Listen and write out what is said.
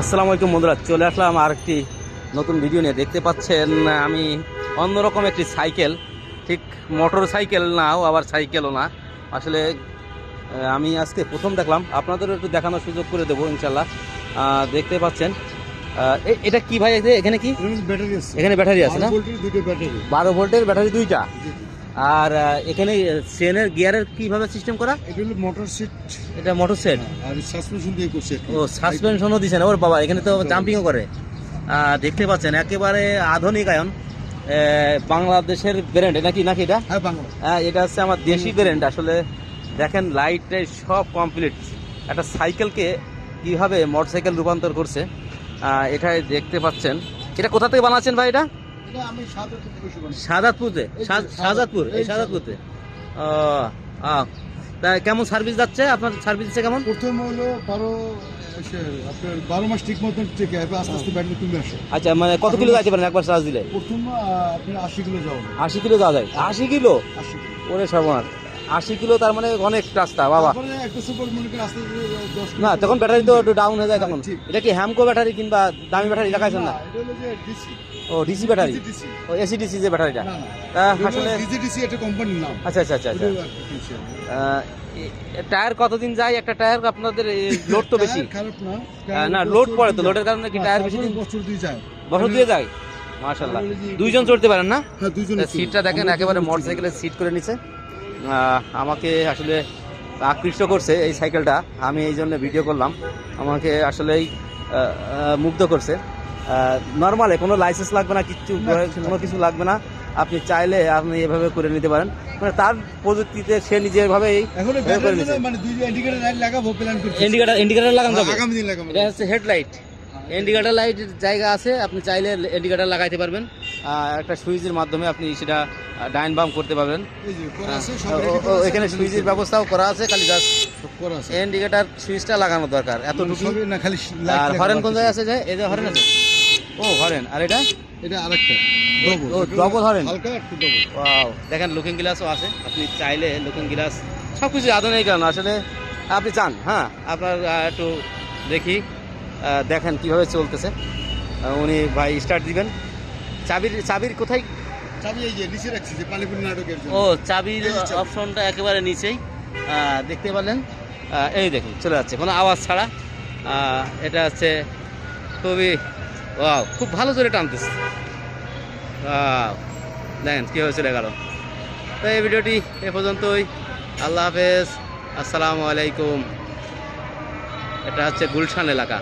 আসসালামু আলাইকুম বন্ধুরা চলে আসলাম আর একটি নতুন ভিডিও নিয়ে। দেখতে পাচ্ছেন আমি অন্যরকম একটি সাইকেল। ঠিক মোটর সাইকেল নাও আবার সাইকেলও না। আসলে আমি আজকে প্রথম দেখলাম। আপনাদেরও একটু দেখানোর সুযোগ করে দেবো ইনশাল্লাহ। দেখতে পাচ্ছেন এটা কি ভাই এখানে কি? ব্যাটারি আছে। এখানে ব্যাটারি আছে না? বারো ভোল্টের ব্যাটারি বারো ভোল্টের ব্যাটারি দুইটা? আর এখানে সেনের গিয়ারের কীভাবে সিস্টেম করা? এটা হলো মোটর সিট এটা মোটর সেট আর সাসপেনশন দিয়ে করছে ও সাসপেনশনও দিচ্ছেন ওর বাবা এখানে তো জাম্পিংও করে। দেখতে পাচ্ছেন একেবারে আধুনিক আয়ন। বাংলাদেশের ব্র্যান্ড নাকি নাকি এটা? হ্যাঁ বাংলা। হ্যাঁ, এটা হচ্ছে আমার দেশি ব্র্যান্ড আসলে দেখেন লাইট সব কমপ্লিট একটা সাইকেলকে কীভাবে মোটরসাইকেল রূপান্তর করছে এটাই দেখতে পাচ্ছেন। এটা কোথা থেকে বানাচ্ছেন ভাই এটা? এটা সাজাদপুর এই আহ, তা কেমন সার্ভিস যাচ্ছে? আপনার সার্ভিস দিচ্ছে কেমন? প্রথম হলো বারো আপনার বারো মাস ঠিক মতন ঠিক আস্তে আস্তে ব্যাটারি কমে আসে। আচ্ছা মানে কত কিলো যাইতে পারেন একবার চার্জ দিলে? প্রথম আপনার আশি কিলো যাওয়া। আশি কিলো যাওয়া যায়? আশি কিলো। ওরে সর্বনাশ। আশি কিলো তার মানে অনেক রাস্তা বাবা। না তখন ব্যাটারি তো একটু ডাউন হয়ে যায় তখন। এটা কি হ্যামকো ব্যাটারি কিংবা দামি ব্যাটারি দেখাইছেন না? ও ডিসি ব্যাটারি ও এসি ডিসি যে ব্যাটারিটা আসলে আচ্ছা আচ্ছা আচ্ছা আচ্ছা। টায়ার কতদিন যায়? একটা টায়ার আপনাদের লোড তো বেশি। না। লোড পড়ে তো। লোডের কারণে কি টায়ার বেশি দিন বছর দিয়ে যায়। বছর দিয়ে যায়? মাশাল্লাহ দুইজন চড়তে পারেন না? হ্যাঁ সিটটা দেখেন একেবারে মোটরসাইকেলের সিট করে নিছে। আমাকে আসলে আকৃষ্ট করছে এই সাইকেলটা। আমি এই জন্য ভিডিও করলাম। আমাকে আসলেই মুগ্ধ করছে। নর্মালে কোনো লাইসেন্স লাগবে না কিচ্ছু কিছু কোনো কিছু লাগবে না। আপনি চাইলে আপনি এভাবে করে নিতে পারেন। মানে তার প্রযুক্তিতে সে নিজেরভাবে এখন এভাবে করে ব্যাটারি নিছে। মানে দুই ইন্ডিকেটর লাইট লাগাবো প্ল্যান ইন্ডিকেটার ইন্ডিকেটার লাগানো যাবে? আগামী দিন লাগাবো। এটা হচ্ছে হেডলাইট ইন্ডিকেটার লাইট জায়গা আছে আপনি চাইলে ইন্ডিকেটার লাগাইতে পারবেন। একটা সুইচের মাধ্যমে আপনি সেটা ডাইন বাম করতে পারবেন। এই যে করা আছে সব ও- ready ও- করা আছে, এখানে সুইচের ব্যবস্থাও করা আছে খালি জাস্ট ইন্ডিকেটার সুইচটা লাগানো দরকার এতটুকু সবই না খালি আর হরেন কোন জায়গায় আছে যে? এই যে হরেন আছে? ও হরেন। আর এটা? এটা আরেকটা ও, ডবল ওয়াও দেখেন লুকিং গ্লাসও আছে। আপনি চাইলে লুকিং গ্লাস সব কিছু আধুনিক কারণ আসলে আপনি চান হ্যাঁ। আপনার একটু দেখি। দেখেন কীভাবে চলতেছে। উনি ভাই স্টার্ট দিবেন। চাবির চাবির কোথায়? চাবি এই যে নিচে রাখছি যে পানিপুরি নাটকের ও চাবির অপশনটা একেবারে নিচেই। দেখতে পারলেন? এই দেখুন চলে যাচ্ছে। কোনো আওয়াজ ছাড়া। এটা হচ্ছে খুবই ওয়াও খুব ভালো জোরে টানতেছে। দেখেন কীভাবে চলে গেল তো এই ভিডিওটি এ পর্যন্তই। আল্লাহ হাফেজ। আসসালামু আলাইকুম। এটা হচ্ছে গুলশান এলাকা।